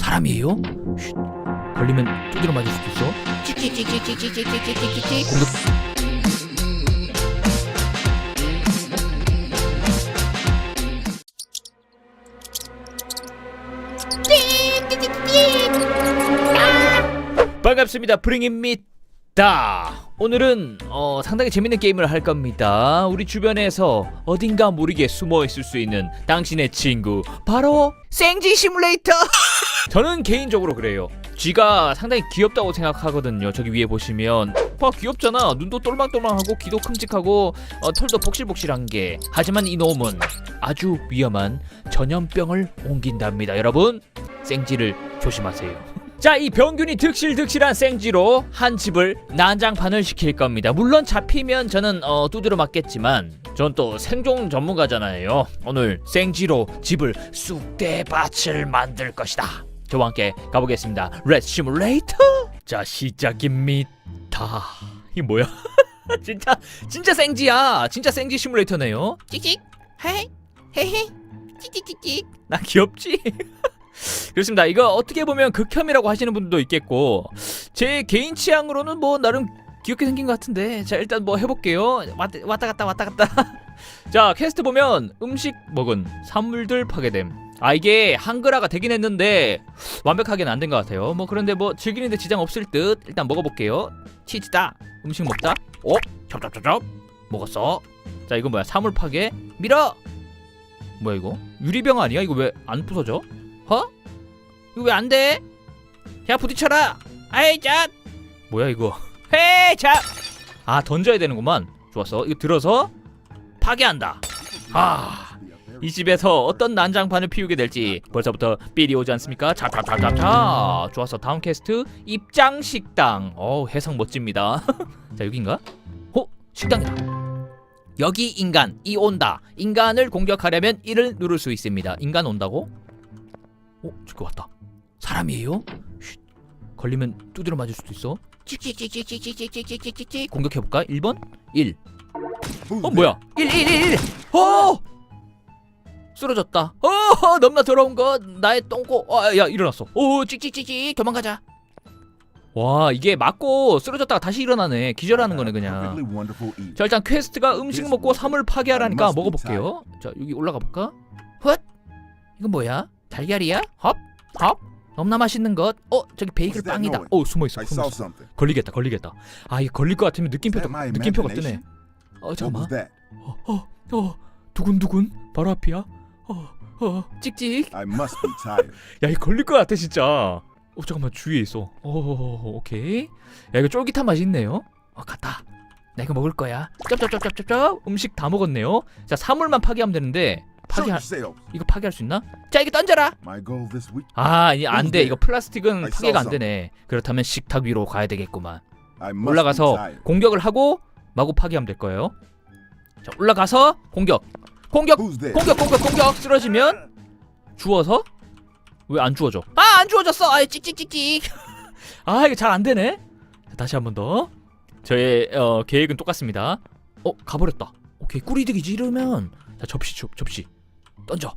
사람이에요? 쉿. 걸리면 두드려 맞을 수도 있어. 공격. 반갑습니다. 브링입니다. 오늘은 어, 상당히 재밌는 게임을 할 겁니다. 우리 주변에서 어딘가 모르게 숨어 있을 수 있는 당신의 친구 바로 생쥐 시뮬레이터. 저는 개인적으로 그래요. 쥐가 상당히 귀엽다고 생각하거든요. 저기 위에 보시면 봐 귀엽잖아. 눈도 똘망똘망하고 귀도 큼직하고 어, 털도 복실복실한 게. 하지만 이놈은 아주 위험한 전염병을 옮긴답니다. 여러분 생쥐를 조심하세요. 자, 이 병균이 득실득실한 생쥐로 한 집을 난장판을 시킬 겁니다. 물론 잡히면 저는 어, 두드려 맞겠지만 전 또 생존 전문가잖아요. 오늘 생쥐로 집을 쑥대밭을 만들 것이다. 저와 함께 가보겠습니다. 레츠 시뮬레이터. 자, 시작입니다. 이 뭐야? 진짜 진짜 생쥐야. 진짜 생쥐 시뮬레이터네요. 찍찍 헤헤 헤헤 찍찍찍찍 나 귀엽지? 그렇습니다. 이거 어떻게 보면 극혐이라고 하시는 분들도 있겠고 제 개인 취향으로는 뭐 나름 귀엽게 생긴 것 같은데 자 일단 뭐 해볼게요. 왔, 왔다 갔다 왔다 갔다. 자 퀘스트 보면 음식 먹은 산물들 파괴됨. 아 이게 한글화가 되긴 했는데 완벽하게는 안 된 것 같아요. 뭐 그런데 뭐 즐기는데 지장 없을 듯. 일단 먹어볼게요. 치즈다. 음식 먹다. 어? 찹찹찹찹. 먹었어. 자 이거 뭐야? 사물 파괴. 밀어. 뭐야 이거? 유리병 아니야? 이거 왜 안 부서져? 어? 이거 왜 안 돼? 야 부딪혀라. 아이 자. 뭐야 이거? 헤 자. 아 던져야 되는구만. 좋았어. 이거 들어서 파괴한다. 아. 이 집에서 어떤 난장판을 피우게 될지 벌써부터 삘이 오지 않습니까? 자자자자자. 좋았어. 다음 퀘스트 입장 식당. 어 해석 멋집니다. 자 여기인가? 어 식당이다. 여기 인간 이 온다. 인간을 공격하려면 이를 누를 수 있습니다. 인간 온다고? 어 저기 왔다. 사람이에요? 쉿. 걸리면 두드려 맞을 수도 있어. 공격해볼까? 1번? 1. 어 뭐야? 1 1 1 1. 어! 쓰러졌다. 어 넘나 더러운 거 나의 똥꼬. 아 야 일어났어. 오 찍찍찍찍 도망가자 와 이게 맞고 쓰러졌다가 다시 일어나네. 기절하는 거네 그냥. 자 일단 퀘스트가 음식 먹고 사물 파괴하라니까 먹어볼게요. 자 여기 올라가 볼까? 헛? 이건 뭐야? 달걀이야? 헙? 헙? 너무나 맛있는 것. 어 저기 베이글 빵이다. 어 숨어 있어. 걸리겠다 걸리겠다. 아 이거 걸릴 것 같으면 느낌표도 느낌표가 뜨네. 어 잠깐만. was that? 어, 어, 두근두근 바로 앞이야. 어, 어, 찍찍. I must be tired. 야, 이 걸릴 것 같아 진짜. 어, 잠깐만 주위에 있어. 어, 오케이. 야, 이거 쫄깃한 맛이 있네요. 어, 갔다. 나 이거 먹을 거야. 쩝쩝쩝쩝쩝. 음식 다 먹었네요. 자, 사물만 파괴하면 되는데 Show 파괴 yourself. 이거 파괴할 수 있나? 자, 이거 던져라. My goal this week. 아, 이 안 돼. 이거 플라스틱은 I 파괴가 안 되네. 그렇다면 식탁 위로 가야 되겠구만. I must be 올라가서 tired. 공격을 하고 마구 파괴하면 될 거예요. 자, 올라가서 공격. 공격. 공격 공격 공격 쓰러지면 주워서 왜 안 주워져? 아 안 주워졌어. 아 찍찍찍찍. 아 이거 잘 안 되네. 자, 다시 한 번 더. 저의 어, 계획은 똑같습니다. 어 가버렸다. 오케이 꿀이득이지 이러면 자 접시 접, 접시 던져.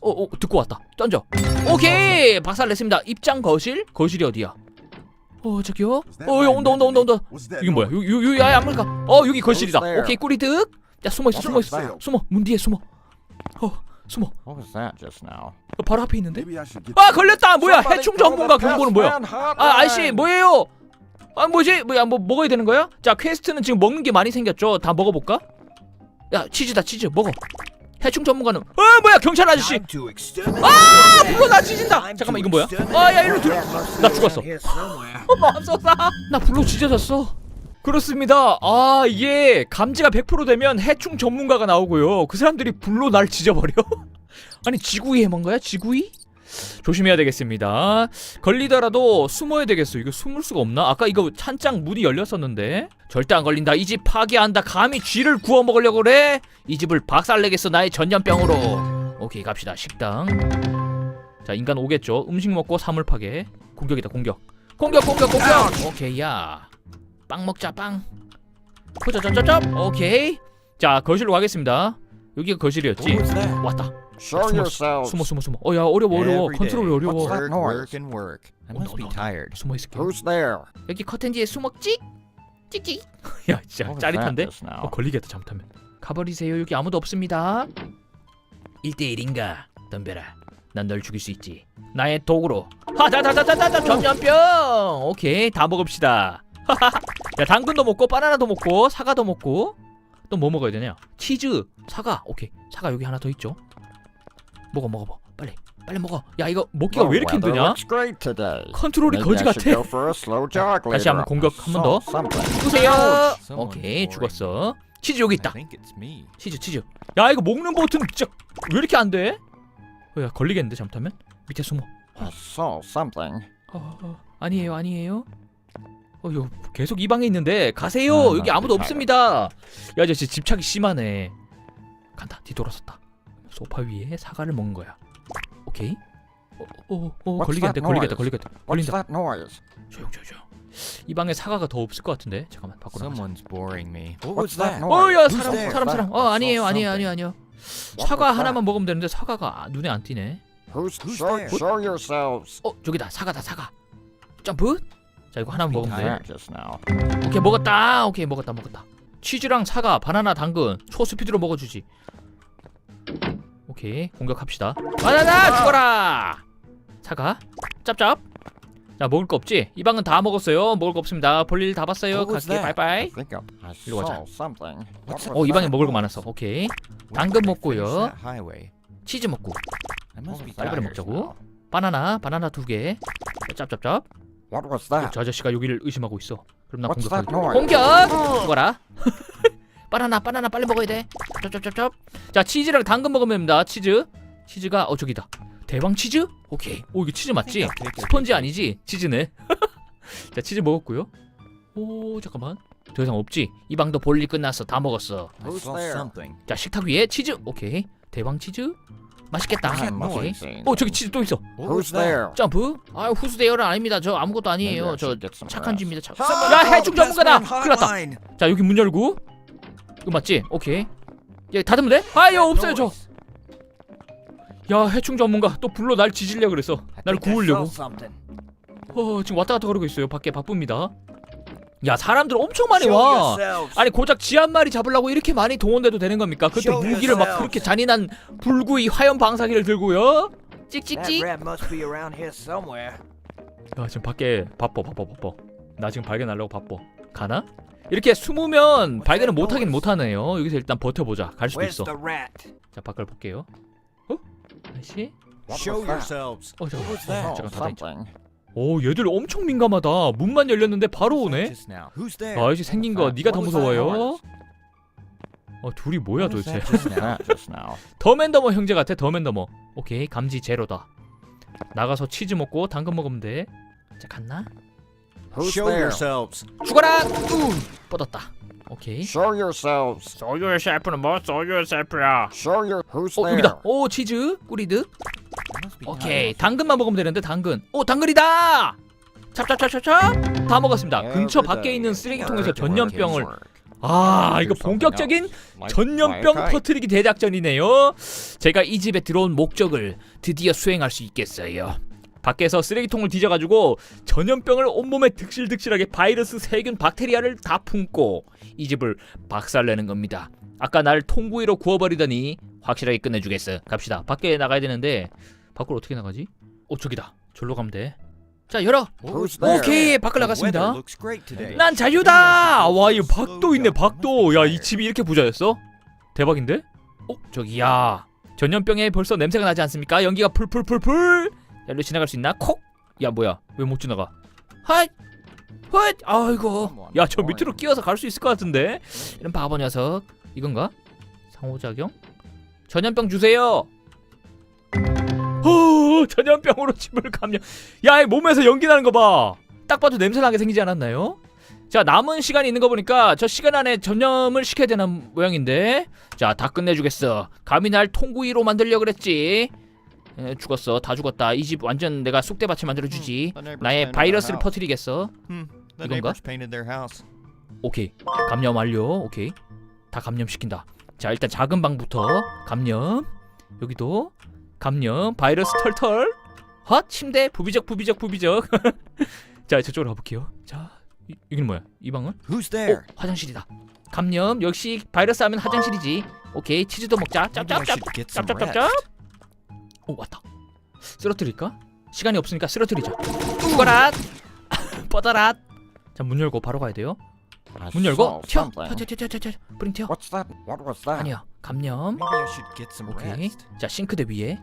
어, 어 듣고 왔다. 던져. 오케이 박살 냈습니다. 입장 거실 거실이 어디야? 어 저기요. 어 온다 온다 온다 온다. 이게 뭐야? noise? 여기 여기 아예 안 보니까. 어 여기 거실이다. 오케이 꿀이득. 야 숨어 있어 숨어 있어. 숨어 문 뒤에 숨어. 어 숨어. What was that just now? 어, 바로 앞에 있는데? 아 걸렸다 뭐야 해충 전문가 경보는 뭐야 아 아저씨 뭐? 뭐예요 아 뭐지 뭐야 뭐 먹어야 되는 거야 자 퀘스트는 지금 먹는 게 많이 생겼죠 다 먹어볼까 야 치즈다 치즈 먹어 해충 전문가는 어 뭐야 경찰 아저씨. 아 불러 나 찢은다. 잠깐만 이건 뭐야? 아야 일로 들어. 나 죽었어. 어머 앞서사 나 불로 찢어졌어. 그렇습니다. 아 이게 감지가 100% 되면 해충 전문가가 나오고요. 그 사람들이 불로 날 찢어버려? 아니 지구이 해먹은 거야? 지구이 조심해야 되겠습니다. 걸리더라도 숨어야 되겠어. 이거 숨을 수가 없나? 아까 이거 찬장 문이 열렸었는데 절대 안 걸린다. 이 집 파괴한다. 감히 쥐를 구워 먹으려고 그래? 이 집을 박살내겠어. 나의 전염병으로. 오케이 갑시다. 식당. 자 인간 오겠죠. 음식 먹고 사물 파괴. 공격이다 공격. 공격 공격 공격. 오케이 야. 빵 먹자 빵. 포저저저저. 오케이. 자 거실로 가겠습니다. 여기가 거실이었지. 왔다. Show 숨어, yourselves. 숨어 숨어 숨어. 어야 어려워 어려워. Every 컨트롤이 day. 어려워. What's that Work, noise? and work. I Oh, must be tired. 숨어 있을게. Who's there? 여기 커튼 뒤에 숨어 찍 찍찍 야 진짜 짜릿한데? just now? 어 걸리겠다 잘못하면. 가버리세요. 여기 아무도 없습니다. 1대1인가? 덤벼라. 난 널 죽일 수 있지. 나의 도구로. 하자자자자자 전염병. 오케이 다 먹읍시다. 야 당근도 먹고 바나나도 먹고 사과도 먹고 또 뭐 먹어야 되냐? 치즈, 사과. 오케이 사과 여기 하나 더 있죠. 먹어 먹어 먹어. 빨리 빨리 먹어. 야 이거 먹기가 왜 이렇게 힘드냐? 컨트롤이 거지 같아. 다시. 한번 공격 I 한번 더. saw something. 죽으세요. Someone's 오케이. 죽었어. 치즈 여기 있다. 치즈 치즈. 야 이거 먹는 버튼 진짜 왜 이렇게 안 돼? 어, 야 걸리겠는데 잘못하면 밑에 숨어. Something. 어, 어, 아니에요 아니에요. 어 계속 이 방에 있는데 가세요. 아, 여기 나 아무도 괜찮아. 없습니다. 야 이제 진짜 집착이 심하네. 간다 뒤돌아섰다. 소파 위에 사과를 먹은 거야. 오케이. 어, 어, 어 What's 걸리겠는데 that 걸리겠다? 걸리겠다 What's 걸린다. that noise? 조용 조용 조용. 이 방에 사과가 더 없을 것 같은데 잠깐만 밖으로 나가자. Someone's boring me. What What's was that? 어 야 Who's 사람 there? 사람 사람. 어 아니에요 아니에요 아니요. What 사과 that? 하나만 먹으면 되는데 사과가 눈에 안 띄네. Who's, Who's show, there? show yourselves. 어 저기다 사과다 사과. 점프. 자 이거 하나만 먹으면 돼. Tired just now. 오케이 먹었다. 오케이 먹었다 먹었다. 치즈랑 사과, 바나나, 당근 초스피드로 먹어주지. 오케이 공격합시다. 바나나 죽어라. 사과, 짭짭. 자 먹을 거 없지? 이 방은 다 먹었어요. 먹을 거 없습니다. 볼일 다 봤어요. 갈게? 바이바이. 이리로 가자. 어 이 방에? 먹을 거 많았어. 오케이 당근 먹고요. 치즈 먹고 빨리빨리? 먹자고. 바나나, 바나나 두 개. 짭짭짭. What was that? 저 아저씨가 여기를 의심하고 있어. 그럼 나 What's 공격할 that noise? 공격! 죽어라. 바나나 바나나 빨리 먹어야 돼. 쩝쩝쩝쩝. 자 치즈랑 당근 먹으면 됩니다. 치즈. 치즈가 어 저기다. 대왕 치즈? 오케이. 오 이게 치즈 맞지? 스펀지. 아니지? 치즈네. 자 치즈 먹었고요. 오 잠깐만. 더 이상 없지? 이 방도 볼일 끝났어. 다 먹었어. 자 식탁 위에 치즈. 오케이. 대왕 치즈. 맛있겠다. 오케이. 어 저기 치즈 또 있어. 점프. 아 후수대열은 아닙니다. 저 아무것도 아니에요. 저 착한. 집입니다. 착... 야 해충 전문가다. 큰일 났다. 자 여기 문 열고 이거 맞지? 오케이 야 닫으면 돼? 아유 없어요 저 야 해충 전문가 또 불러 날 지질려 그랬어 날 구우려고. 어 지금 왔다 갔다 그러고 있어요 밖에 바쁩니다 야 사람들 엄청 많이 와. 아니 고작 쥐한 마리 잡으려고 이렇게 많이 동원돼도 되는 겁니까? 그때 무기를 막. 그렇게 잔인한 불구이 화염 방사기를 들고요 찍찍찍. 야 지금 밖에 바빠 바빠 바빠 나 지금 발견하려고 바빠 가나? 이렇게 숨으면 발견을 못하긴 못하네요. 여기서 일단 버텨보자. 갈 수도 있어? 자 밖을 볼게요. 어? Show yourselves. 어 잠깐 어, 잠깐 닫아있죠 something. 오 얘들 엄청 민감하다. 문만 열렸는데 바로 오네? 아 아저씨 생긴 거. 네가 더 무서워요? 어 둘이 뭐야 도대체. 더맨더머 형제 같아 더맨더머. 오케이 감지 제로다. 나가서 치즈 먹고 당근 먹으면 돼자 갔나? Who's Show there? yourselves. 죽어라 우 뻗었다 오케이 Show yourselves. 소유의 셰프는 뭐 소유의 셰프야 Show your. Who's 어 there? 여기다 오 치즈 꾸리드 오케이. 당근만 먹으면 되는데 당근 오 당근이다 찹찹찹찹찹 다 먹었습니다 근처 밖에. 있는 쓰레기통에서. 전염병을. 아 이거 본격적인 전염병. 터트리기 대작전이네요 제가 이 집에 들어온 목적을 드디어 수행할 수 있겠어요 밖에서 쓰레기통을 뒤져가지고 전염병을 온몸에 득실득실하게 바이러스 세균 박테리아를 다 품고 이 집을 박살내는 겁니다 아까 날 통구이로 구워버리더니 확실하게 끝내주겠어 갑시다 밖에 나가야 되는데 밖으로 어떻게 나가지? 어 저기다 절로 가면 돼 자 열어 Who's there? 오케이 밖을 나갔습니다. 난 자유다 와 이 박도 있네 박도 야 이 집이 이렇게 부자였어? 대박인데? 어 저기 야 전염병에 벌써 냄새가 나지 않습니까? 연기가 풀풀풀풀 야, 일로 지나갈 수 있나? 콕! 야 뭐야 왜 못 지나가 헛! 헛! 아이고 야 저 밑으로 끼어서 갈 수 있을 것 같은데 이런 바보 녀석 이건가? 상호작용? 전염병 주세요 어 전염병으로 집을 감염 야이 몸에서 연기 나는 거봐 딱 봐도 냄새 나게 생기지 않았나요? 자 남은 시간이 있는 거 보니까 저 시간 안에 전염을 시켜야 되는 모양인데 자 다 끝내주겠어 감히 날 통구이로 만들려 그랬지 에, 죽었어. 다 죽었다. 이 집 완전 내가 쑥대밭을 만들어주지. neighbors 나의 바이러스를. 퍼뜨리겠어. The 이건가? 오케이. 감염 완료. 오케이. 다 감염시킨다. 자 일단 작은 방부터 감염. 여기도 감염. 바이러스 털털. 헛! 침대. 부비적 부비적 부비적. 자 저쪽으로 가볼게요. 자 이, 여기는 뭐야? 이 방은? Who's 오 there? 화장실이다. 감염. 역시 바이러스 하면 화장실이지. 오케이. 치즈도 먹자. 짭짭짭 짭짭짭짭. 오 왔다 쓰러뜨릴까 시간이 없으니까 쓰러뜨리자 죽어라 뻗어라 자문 열고 바로 가야 돼요 문 열고 saw 튀어 something. 튀어 튀어 튀어 튀어 브링 튀어 What's that? What was that? 아니야 감염 Maybe I should get some 오케이 rest. 자 싱크대 위에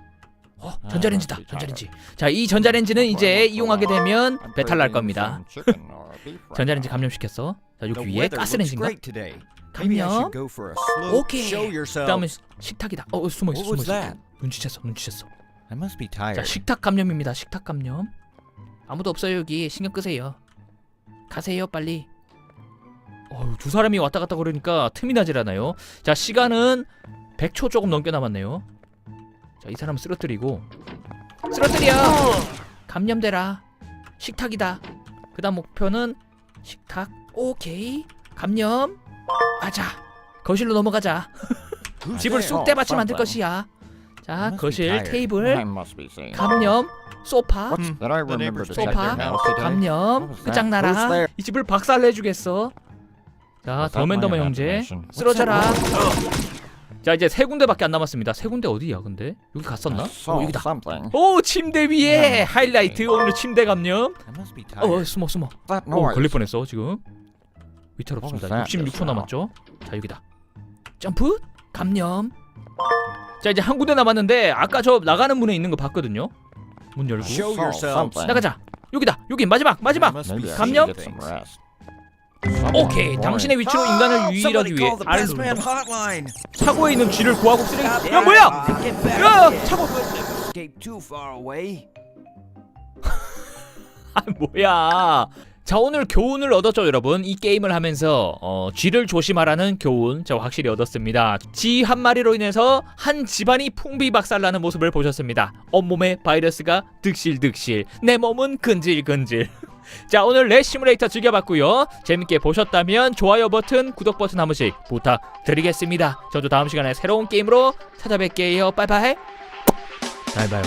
어 아, 전자레인지다 전자레인지 자 이 전자레인지는 이제 이용하게 되면 I'm 배탈 날 craving 겁니다 some chicken or beef right 전자레인지 now. 감염시켰어 자 The 여기 위에 weather looks 가스레인지인가 great today. Maybe I 감염 should go for a slow 오케이 show yourself. 그다음에 식탁이다 어 숨어 있어 What 숨어 was 있어 that? 눈치챘어 눈치챘어. I must be 자 tired. 식탁 감염입니다 식탁 감염. 아무도 없어요 여기. 신경 끄세요. 가세요 빨리. 어휴 두 사람이 왔다 갔다 그러니까 틈이 나질 않아요. 자 시간은 100초 조금 넘게 남았네요. 자 이 사람 쓰러뜨리고. 쓰러뜨려! 감염되라. 식탁이다. 그 다음 목표는 식탁. 오케이. 감염. 가자. 거실로 넘어가자. Who's 집을 there? 쑥 어, 떼받쳐 만들 깜짝. 것이야 자 거실. 테이블. 감염 소파 Hmm, check 소파. 감염 끝장나라? 이 집을 박살내주겠어 자 더맨더맨 형제? 쓰러져라 자 이제 세 군데밖에 안 남았습니다 세 군데 어디야 근데 여기 갔었나? 어 saw 여기다. 오 침대 위에 하이라이트 오늘 침대 감염 어. 숨어 숨어 오. 걸릴 뻔했어 지금 위태롭습니다 What was that 66초 just 남았죠 자 여기다 점프 감염 자 이제 한 군데 남았는데 아까 저 나가는 문에 있는 거 봤거든요 문 열고 Show yourselves. 나가자 여기다 여기 마지막 마지막 감염? 오케이. 당신의 위치로 인간을! 유일하기 위해 R을 누른다 hotline. 차고에 있는 쥐를 구하고 쓰레기 야 뭐야 Get back 야. 차고 Escape too far away. 아 뭐야 자 오늘 교훈을 얻었죠 여러분? 이 게임을 하면서 어, 쥐를 조심하라는 교훈 저 확실히 얻었습니다. 쥐 한 마리로 인해서 한 집안이 풍비박살나는 모습을 보셨습니다. 온몸에 바이러스가 득실득실 내 몸은 근질근질. 자 오늘 레시뮬레이터 즐겨봤고요. 재밌게 보셨다면 좋아요 버튼 구독 버튼 한 번씩 부탁드리겠습니다. 저도 다음 시간에 새로운 게임으로 찾아뵐게요. 빠이빠이. 잘 봐요